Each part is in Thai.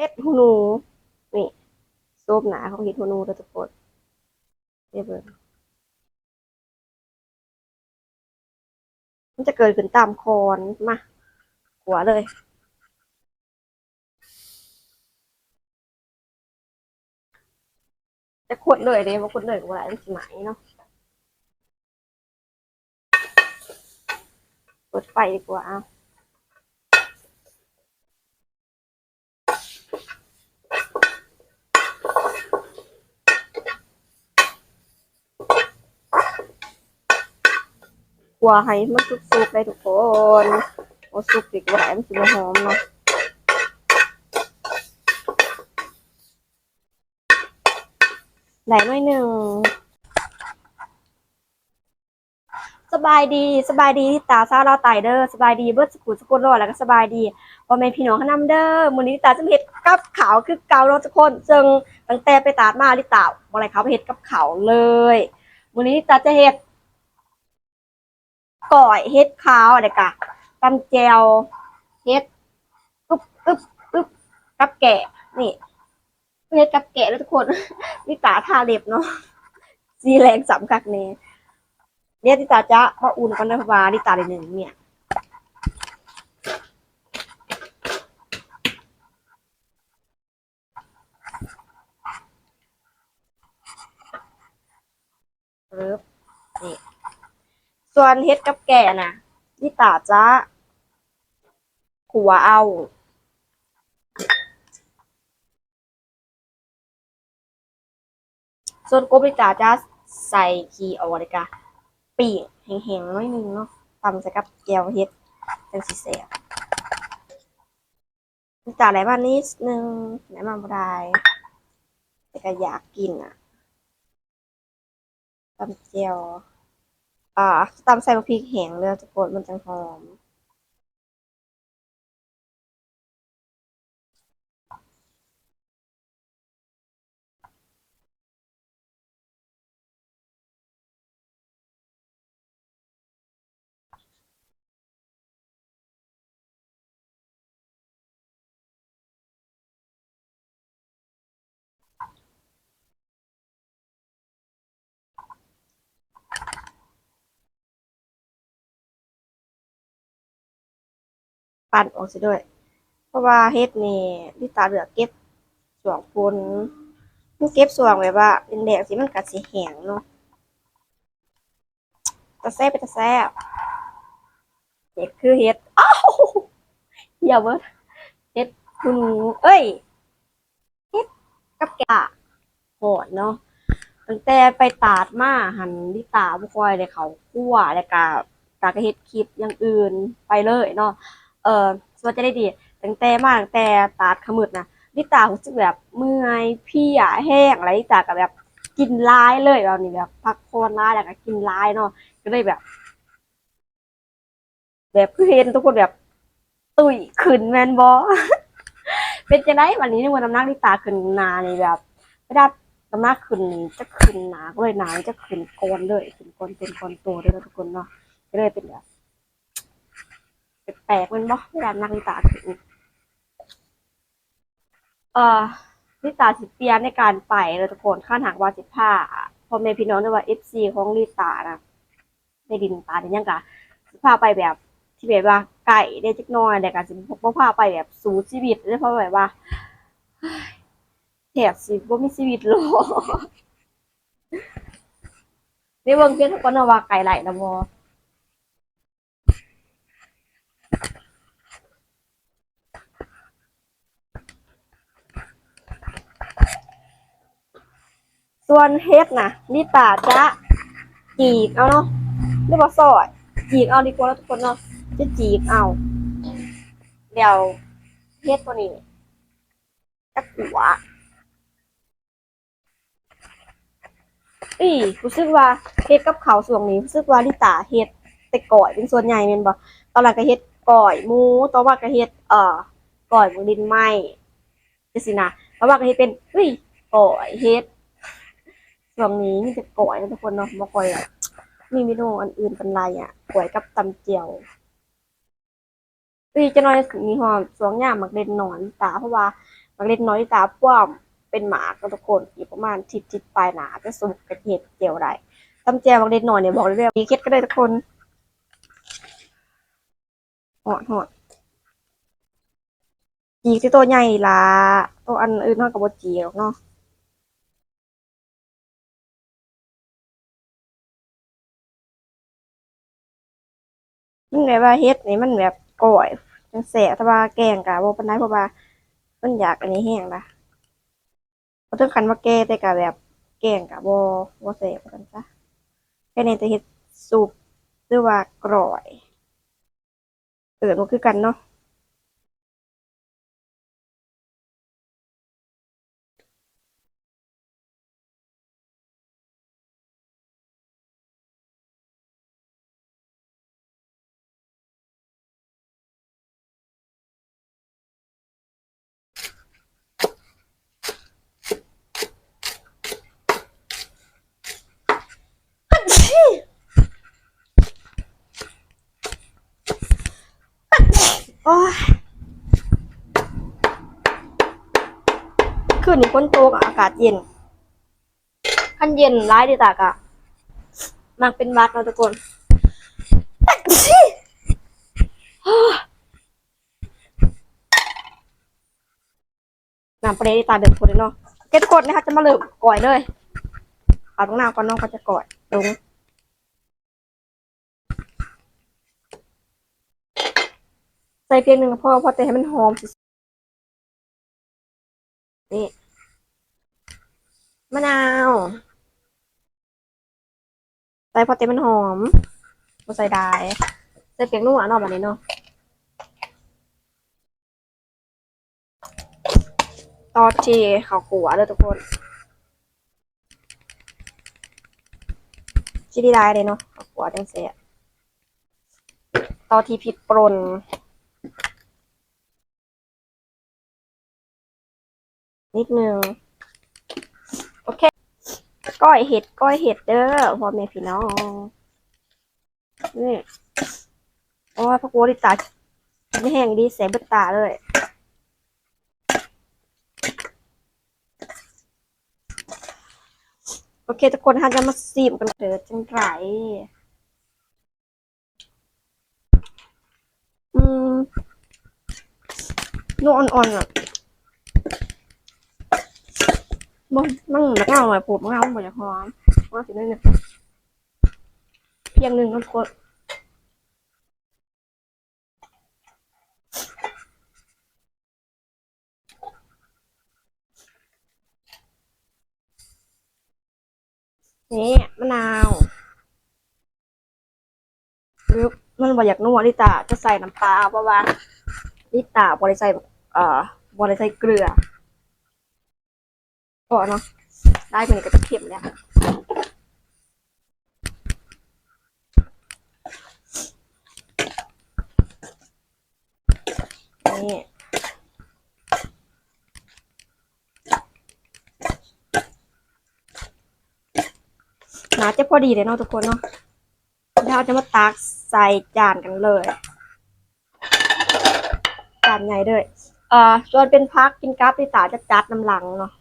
เฮ็ดหูหนู นี่ซุปหนาของเฮ็ดหูหนูเราจะกดเรียบร้อยมันจะเกิดขึ้นตามคอนมา หัวเลย จะขดเลยเด้ว่าขดเลยว่าอะไรมันสิไหมเนาะเปิดไฟดีกว่าเอา กลัวให้มันสุกๆเลยทุกคนโอ้สุกดีกว่ามันสิบ่หอมเนาะไหลหน่อยหนึ่งสบายดีสบายดีที่ตาซาเราไตเด้อสบายดีเบิดสกุลสกุลรอดแล้วก็สบายดีพ่อแม่พี่น้องขนำเด้อมื้อนี้ลิตาจะเฮ็ดกับขาวคือเกาเราทุกคนจึงตั้งแต่ไปตาดมาลิตาบ่อะไรเขาไปเฮ็ดกับขาวเลยมื้อนี้ลิตาจะเฮ็ด ก่อยเฮ็ดขาวอะไรกะตำแจวเฮ็ดอึ๊บอึ๊บอึ๊บกับแกะ นี่เฮ็ดกับแกะแล้วทุกคนลิตาทาเล็บเนาะสีแรงสำคักเน่เนี่ยลิตาจะมาอุ่นกันนะเพราะว่าลิตาได้หนึ่งเนี่ยปึ๊บนี่ ส่วนเฮ็ดกับแก่น่ะลิตาจะขัวเอา ส่วนกบลิตาจะใส่ขีออกเลยกะปีกแห้งๆน้อยนึงเนาะตำใส่กับแก้วเฮ็ดจังสิแซ่บลิตาไหลมานนิดนึงไหลมาบ่ได้แต่ก็อยากกินอะตำแจ่ว อ่าตำใส่บะพริกแห้งเลยทุกดมันจังหอม ปั่นออกสิด้วย เพราะว่าเฮ็ดนี่ลิตาเหลือเก็บส่วงปนมันเก็บส่วงแบบว่า เป็นแดงสิมันก็สิแห้งเนาะตะแซ่บไปตะแซ่บเด็กคือเฮ็ดอ้าวอย่าเบิดเฮ็ดคุณเอ้ยเฮ็ดกับแกะโหดเนาะตั้งแต่ไปตาดมาหันลิตาบ่ค่อยได้เขาคั่วแล้วก็ตาก็เฮ็ดคลิปอย่างอื่นไปเลยเนาะ เออสวัสดีได้ดีตั้งแต่มาตั้งแต่ตาดขมืดนะลิตารู้สึกแบบเมื่อยเพลียแห้งอะไรลิตากับแบบกินร้ายเลยแบบนี้แบบพักผ่อนร้ายแล้วก็กินร้ายเนาะก็เลยแบบ แบบคือเห็นทุกคนแบบตุยขึ้นแมนบอเป็นจะได้วันนี้ในวันน้ำหนักลิตาขึ้นนานี่แบบไม่ได้น้ำหนักขึ้นนี่จะขึ้นหนาก็เลยหนาจะขึ้นโกนเลยขึ้นโกนเป็นโกนโตด้วยทุกคนเนาะก็เลยเป็นแบบ แปลกๆมันบ่เวลานักลิตาถึงเอ่อลิตาสิเปลี่ยนในการไปเลยทุกคนข้าหากว่าสิผ้าพ่อแม่พี่น้องด้วยว่าเอฟซีของลิตานะในดินตาเดี๋ยวยังกะสิพาไปแบบที่แบบว่าไก่ได้จักน้อยแต่กะสิบ่พาไปแบบสูชีวิตได้เพราะแบบว่าแถบสิบ่มีชีวิตหรอกนี่เบิ่งเพียงทุกคนนะว่าไก่ไหลนะบ่ ส่วนเฮ็ดนะลิตาจะจีกเอาเนาะเรียกว่าซอยจีกเอาดีกว่าแล้วทุกคนเนาะจะจีกเอาเดี๋ยวเฮ็ดตัวนี้จะขัวอีรู้สึกว่าเฮ็ดกับเขาส่วนนี้รู้สึกว่าลิตาเฮ็ดแต่ก่อยเป็นส่วนใหญ่แม่นบ่ตอนแรกก็เฮ็ดก่อยหมูตอนว่าก็เฮ็ดเอ่อก่อยหมูดินไหมจังซี่นะตอนว่าก็เฮ็ดเป็นเฮ้ยก่อยเฮ็ด ช่วงนี้มีแต่ก๋วยนะทุกคนเนาะบ่ค่อยแบบมีเมนูอันอื่นเป็นไรอะก๋วยกับตำเจียวอีจะน้อยมีหอมสวงยามมักเด่นหนอนตาเพราะว่าบักเล็กน้อยตาป้อมเป็นหมาก็ทุกคนอยู่ประมาณทิศทิศปลายหนาจะสุกกระเทียมเจียวได้ตำแจวบักเล็กน้อยเนี่ยบอกเลยว่ามีเคล็ดก็ได้ทุกคนหอดหอดจีกที่ตัวใหญ่ละตัวอันอื่นเท่ากับบจีหรอกเนาะ มันแบบว่าเฮ็ดนี่มันแบบก่อยจังแสบแต่ว่าแกงกะบ่ปานใดเพราะว่า มันอยากอันนี้แห้งนะบ่ถึงคันว่าแก่แต่กะแบบแกงกะบ่บ่แสบปานนั้นซะแค่นี้จะเฮ็ดซุปหรือว่ากร่อยเอิ้นบ่คือกันเนาะ โอ้ย คืนนี้ฝนตกอะอากาศเย็นคันเย็นร้ายดีตากะมักเป็นวัดเนาะทุกคนน้ำปลาดีตาเดือดคนเลยเนาะเก็ตกดนะคะจะมาเริ่มก่อยเลยเอาตรงหน้าก่อนน้องก็จะก่อยลงใส่เพียงหนึ่งพอพอแต่ให้มันหอมสินี่ มะนาวใส่พอแต่มันหอมบ่ใส่ได้ใส่เพียงนัวเนาะแบบนี้เนาะตอทีข้าวขัวเลยทุกคนชิดีได้เลยเนาะข้าวขัวจังเสียตอทีผิดปรนนิดนึง ก้อยเห็ดก้อยเห็ดเด้อพ่อแม่พี่น้องนี่โอ้ยพระกูดิตาไม่แห้งดีเสียเบิดตาเลยโอเคทุกคนค่ะจะมาซีมกันเถิดจังไรอืมนวอ่อนๆอะ มันมันมันเงาหน่อยผมเงาเหมือนจะหอมว่าสิได้เนี่ยเพียงหนึ่งก็กดนี่มะนาวหรือมันบ่อยากนัวลิตาจะใส่น้ำปลาเพราะว่าลิตาบริใส่เอ่อบริใส่เกลือ พอเนาะได้มันก็จะเค็มแล้วนี่น่าจะพอดีเลยเนาะทุกคนเนาะเดี๋ยวเราจะมาตักใส่จานกันเลยจานใหญ่เลยเอ่อส่วนเป็นพักกินกับที่ตาจะจัดน้ำหลังเนาะ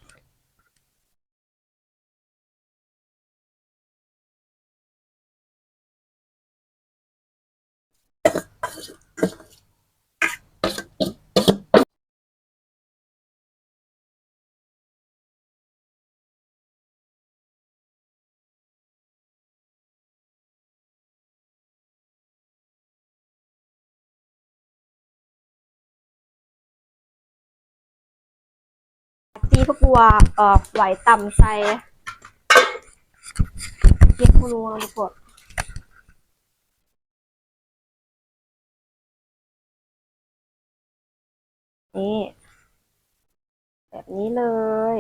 ตีพวกบัวเอ่อไหวต่ำใส่เกี๊ยวพนัวทุกคน นี่ แบบนี้เลย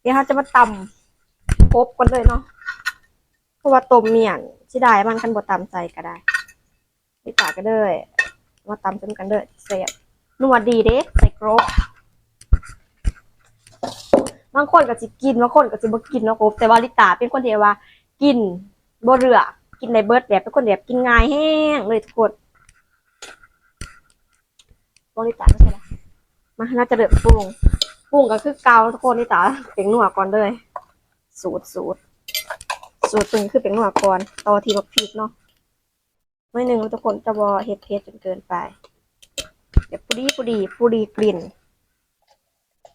เดี๋ยวเราจะมาตำพบกันเลยเนาะเพราะว่าต้มเมี่ยนชิได้มันคันบดตำใสก็ได้ไม่ตาก็เลยมาตำจนกันเลยเสียบนวดดีเด้ใส่กรบบางคนก็สิกินบางคนก็สิบ่กินเนาะกบแต่ว่าลิตาเป็นคนที่ว่า กินบ่เรือกินในเบิร์ดแบบเป็นคนแบบกินง่ายแห้งเลยทุกคน งลิตาไม่ใช่ละมาน่าจะเดือดปรุงปรุงก็คือเกาทุกคนลิตาเป็นหนัวก่อนเลย สูตรสูตรสูตรปรุงคือเป็นหนัวก่อนต่อทีบักพริกเนาะไม่หนึ่งทุกคนจะบอเฮ็ดเผ็ดจนเกินไป เดี๋ยวปุดีปุดีปุดีกลิ่น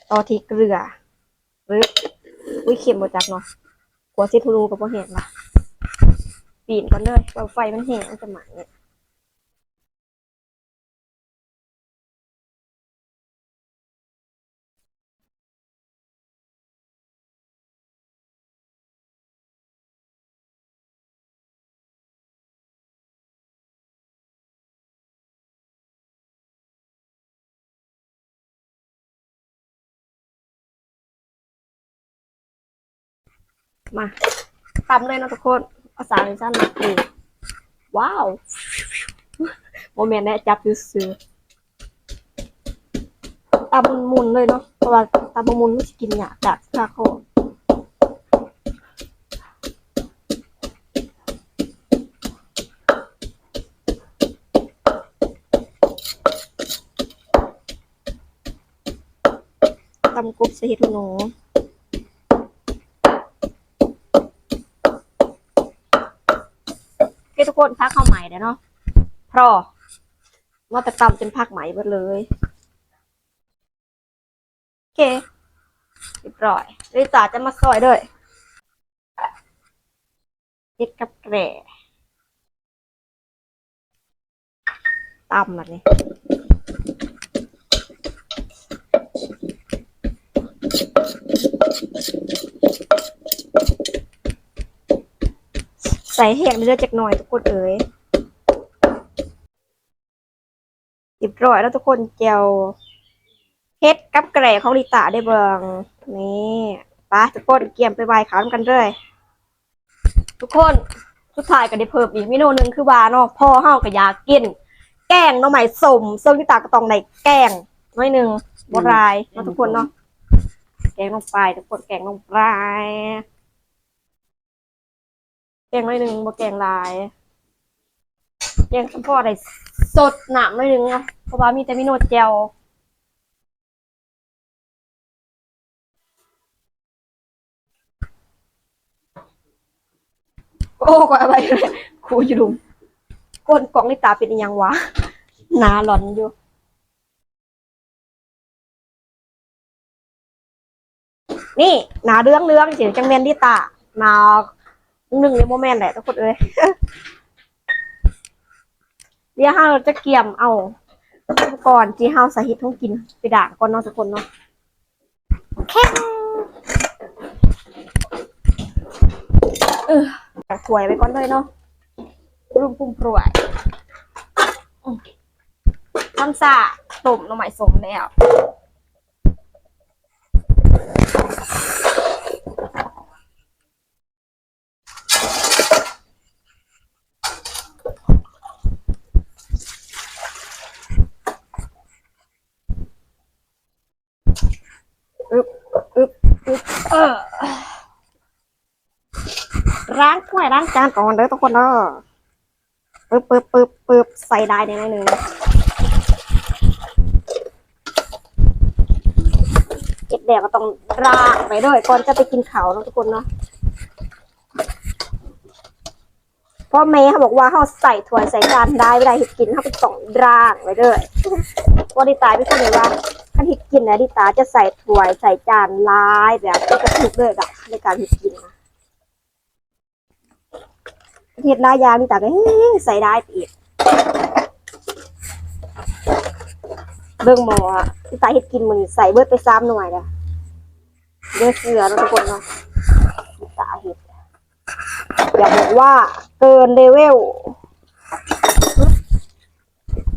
ต่อทีเกลือหรืออุ้ยเค็มหมดจักเนาะกลัวซิทูรูกับพวกเห็นละปีนก่อนเลยว่าไฟมันแห้งมันจะไหมเนี่ย มาตำเลยนะทุกคนเอาสามชั้นมาปรุงว้าวโมเมนต์แน่จับซื้อตำมุนเลยเนาะเพราะว่าตำมุนไม่ใช่กินหยาจากคาโคตำกรุบใส่เห็ดหนูโอเคทุ กคนพักเข้าใหม่เด้อเนาะพรอว่าแต่ตำเป็นพักใหม่หมดเลยโอเคเรียบร้อยลยจ่าจะมาซอยด้วยเห็ดกับแกร่ตำแบบนี้ ใส่แห้งเลือดจากหน่อยทุกคนเอ๋ยเรียบร้อยแล้วทุกคนเจียวเฮ็ดกับแกร่ของลิตาได้เบิงนี่ปะทุกคนเกี่ยมไปไหว้ขาวกันเลยทุกคนสุดท้ายก็ได้เพิ่มอีกเมนูหนึ่งคือว่าเนาะพ่อเฮาก็อยากกิน แกงหน่อไม้สมซึ่งลิตาก็ต้องได้แกงน้อยหนึ่งบรายเนาะทุกคนเนาะแกงลงไปทุกคนแกงลงไป แกงหน่อยหนึ่งบ่แกงหลายแกงสัมพอได้สดหนามหน่อยหนึ่งเนาะเพราะว่ามีแต่มีโนดแจวโอ้ก็อะไรเลยครูอยู่ดุมก้นกล่องนี่ตาเป็นอีหยังวะหนาหลอนอยู่นี่หนาเรื่องเรื่องเสียงจังเมนที่ตาหนา หนึ่งในโมเมนต์แหละทุกคนเอ้ยเดี๋ยวเราจะเกี่ยมเอาอุปกรณ์ที่เฮาสาธิตท้องกินไปด่างก่อนเนาะทุกคนเนาะแค่เออถวยไปก่อนเลยเนาะรุมปุ่มปรวยอืมทำซาต้มหน้ำใหม่สมแล้ว อึบอึบอึบเออ ล้างถ้วยล้างจานก่อนเด้อทุกคนเด้อปึ๊บปึ๊บปึ๊บปึ๊บใส่ได้ในหนึ่งเก็บแดดก็ต้องล้างไปด้วยก่อนจะไปกินข้าวเนาะทุกคนเนาะเพราะเมย์เขาบอกว่าเขาใส่ถ้วใส่จานได้เวลาห็ดกินเขาไปต้องล้างไว้ด้วยวันดีตายไม่คนเลยว่าถ้าเห็ดกินนะดิตาจะใส่ถ้วใส่จานลายแบบที่กระทุกเลยอะในการห็ดกินนะ เห็ดลายยางดิตากเฮ้ยใส่ได้อีกเบิ่งหมออะดิตาเห็ดกินมันใส่เบิดไปซ้ำหน่วยเลยเดือเสือแล้วทุกคนเนาะดิตาเห็ดอย่าบอกว่าเกินเลเวล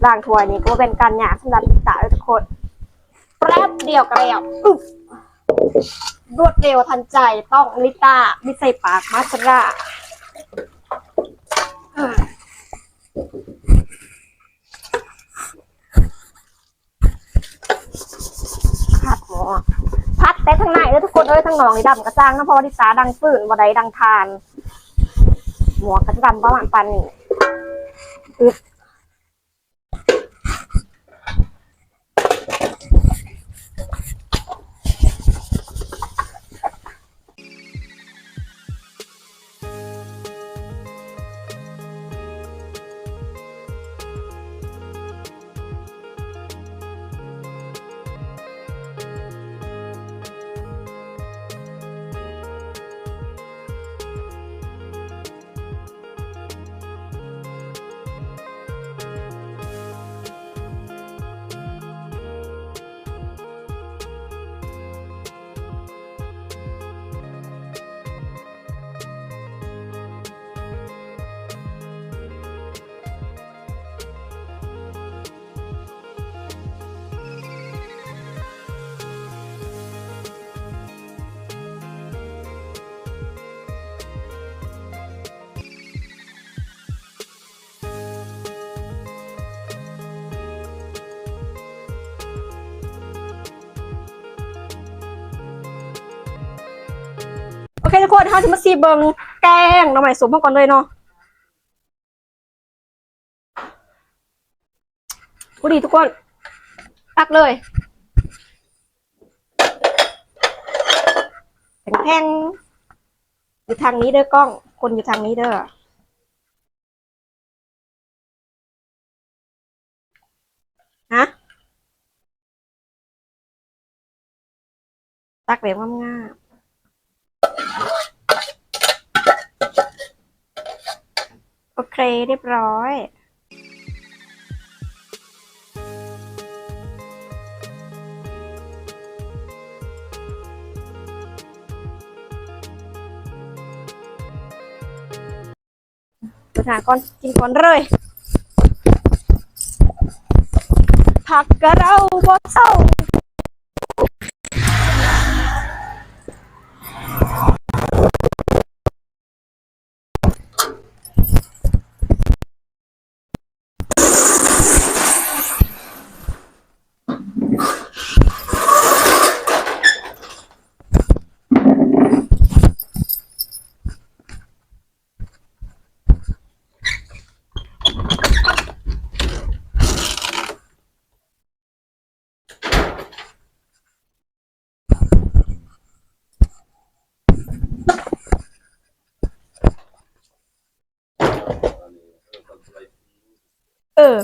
ล่างถวยนี่ก็เป็นการหยาสำหรับดิตาทุกคนแป๊บเดียวกันแล้วอึ๊บรวดเร็วทันใจต้องลิต้ามิใส่ปากมาสรา พัดหมอพัดแต่ทางในแล้วทุกคนเอ้ยทางหนองนี่ดำกระจ้างนะเพราะว่าลิสาดังฟื้นวันใดดังทาน หมวกกระจะดำประมาณปันนี่อึ๊บ ทุกคนเขาจะมาซีเบิงแกงหน้ำใหม่สมมาก่อนเลยเนาะพอดีทุกคนตักเลยแพงอยู่ทางนี้เด้อกล้อง คนอยู่ทางนี้เด้อฮะตักแบบง่ายๆ โอเคเรียบร้อยไปหาก่อนกินก่อนเลย ผักกะเราบ่เศร้า เอ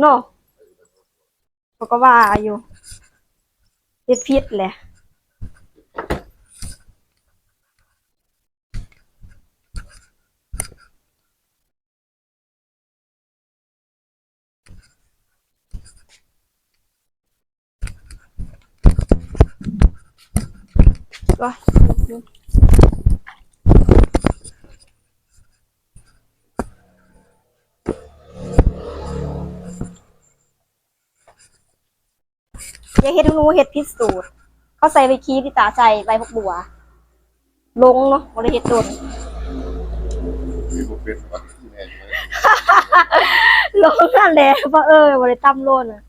เนาะเขาก็ว่าอยู่เฮ็ดผิดแหละ ว้าอ ย่าเฮ็ดให้หนูเฮ็ดผิดสูตรเขาใส่ใบคีที่ตาใส่ใบพวกบัว ลงเนาะบ่ได้เฮ็ดโดนมีบุฟเฟ่ต์วันที่แม่ใช่ไหมลงนั่นแหละเพราะเออบ่ได้ตำโลนอะ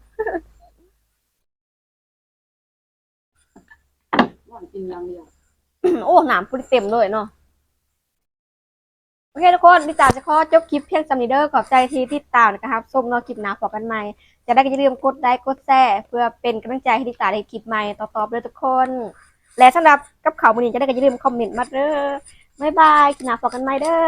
ว่านกินอย่างเดียวโอ้หนามปุริเต็มเลยเนาะ โอเคทุกคนดิจาจะขอจบคลิปเพียงสำนีเดอร์ขอบใจที่ติดตามนะครับส้มเนอคลิปหนาพอกันใหม่ จะได้ก็อย่าลืมกดไลค์กดแชร์เพื่อเป็นกำลังใจให้ดิจาในคลิปใหม่ต่อๆไปเลยทุกคน และสำหรับกับข่าววันนี้จะได้ก็อย่าลืมคอมเมนต์มาเด้อบ๊ายบายคลิปหนาพอกันใหม่เด้อ